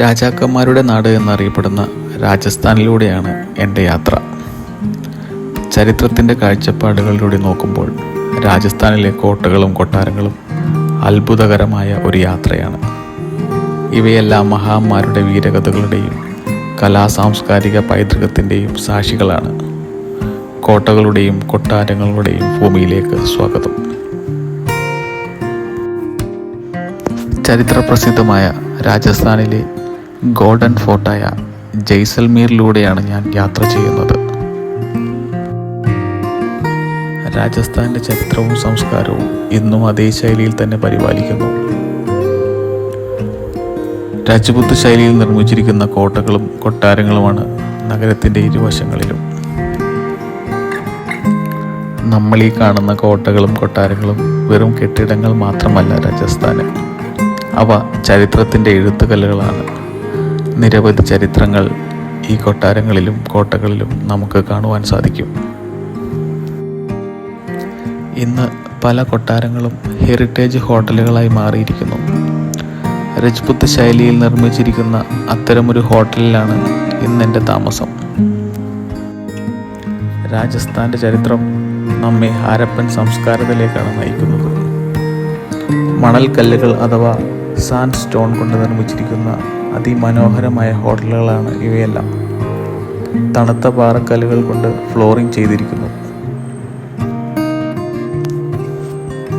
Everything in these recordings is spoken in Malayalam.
രാജാക്കന്മാരുടെ നാട് എന്നറിയപ്പെടുന്ന രാജസ്ഥാനിലൂടെയാണ് എന്റെ യാത്ര. ചരിത്രത്തിന്റെ കാഴ്ചപ്പാടുകളിലൂടെ നോക്കുമ്പോൾ രാജസ്ഥാനിലെ കോട്ടകളും കൊട്ടാരങ്ങളും അത്ഭുതകരമായ ഒരു യാത്രയാണ്. ഇവയെല്ലാം മഹാന്മാരുടെ വീരകഥകളുടെയും കലാ സാംസ്കാരിക പൈതൃകത്തിന്റെയും സാക്ഷികളാണ്. കോട്ടകളുടെയും കൊട്ടാരങ്ങളുടെയും ഭൂമിയിലേക്ക് സ്വാഗതം. ചരിത്രപ്രസിദ്ധമായ രാജസ്ഥാനിലെ ഗോൾഡൻ ഫോർട്ടായ ജയ്സൽമീറിലൂടെയാണ് ഞാൻ യാത്ര ചെയ്യുന്നത്. രാജസ്ഥാന്റെ ചരിത്രവും സംസ്കാരവും ഇന്നും അതേ ശൈലിയിൽ തന്നെ പരിപാലിക്കുന്നു. രാജ്പുത്ത് ശൈലിയിൽ നിർമ്മിച്ചിരിക്കുന്ന കോട്ടകളും കൊട്ടാരങ്ങളുമാണ് നഗരത്തിന്റെ ഇരുവശങ്ങളിലും. നമ്മൾ ഈ കാണുന്ന കോട്ടകളും കൊട്ടാരങ്ങളും വെറും കെട്ടിടങ്ങൾ മാത്രമല്ല രാജസ്ഥാന്. അവ ചരിത്രത്തിന്റെ എഴുത്തുകല്ലുകളാണ്. നിരവധി ചരിത്രങ്ങൾ ഈ കൊട്ടാരങ്ങളിലും കോട്ടകളിലും നമുക്ക് കാണുവാൻ സാധിക്കും. ഇന്ന് പല കൊട്ടാരങ്ങളും ഹെറിറ്റേജ് ഹോട്ടലുകളായി മാറിയിരിക്കുന്നു. രജ്പുത്ത് ശൈലിയിൽ നിർമ്മിച്ചിരിക്കുന്ന അത്തരമൊരു ഹോട്ടലിലാണ് ഇന്ന് എന്റെ താമസം. രാജസ്ഥാന്റെ ചരിത്രം നമ്മെ ഹാരപ്പൻ സംസ്കാരത്തിലേക്കാണ് നയിക്കുന്നത്. മണൽക്കല്ലുകൾ അഥവാ സാൻഡ് സ്റ്റോൺ കൊണ്ട് നിർമ്മിച്ചിരിക്കുന്ന അതിമനോഹരമായ ഹോട്ടലുകളാണ് ഇവയെല്ലാം. തണുത്ത പാറക്കല്ലുകൾ കൊണ്ട് ഫ്ലോറിംഗ് ചെയ്തിരിക്കുന്നു.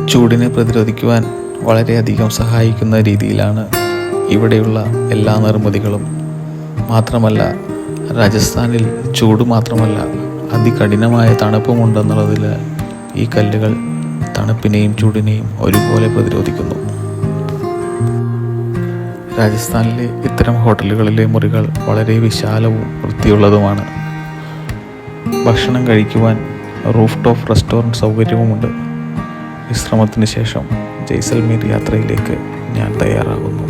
ചൂടിനെ പ്രതിരോധിക്കുവാൻ വളരെയധികം സഹായിക്കുന്ന രീതിയിലാണ് ഇവിടെയുള്ള എല്ലാ നിർമ്മിതികളും. മാത്രമല്ല രാജസ്ഥാനിൽ ചൂട് മാത്രമല്ല അതികഠിനമായ തണുപ്പുമുണ്ടെന്നുള്ളതിൽ ഈ കല്ലുകൾ തണുപ്പിനെയും ചൂടിനെയും ഒരുപോലെ പ്രതിരോധിക്കുന്നു. രാജസ്ഥാനിലെ ഇത്തരം ഹോട്ടലുകളിലെ മുറികൾ വളരെ വിശാലവും വൃത്തിയുള്ളതുമാണ്. ഭക്ഷണം കഴിക്കുവാൻ റൂഫ് ടോപ്പ് റെസ്റ്റോറന്റ് സൗകര്യവുമുണ്ട്. വിശ്രമത്തിന് ശേഷം ജയ്സൽമീർ യാത്രയിലേക്ക് ഞാൻ തയ്യാറാകുന്നു.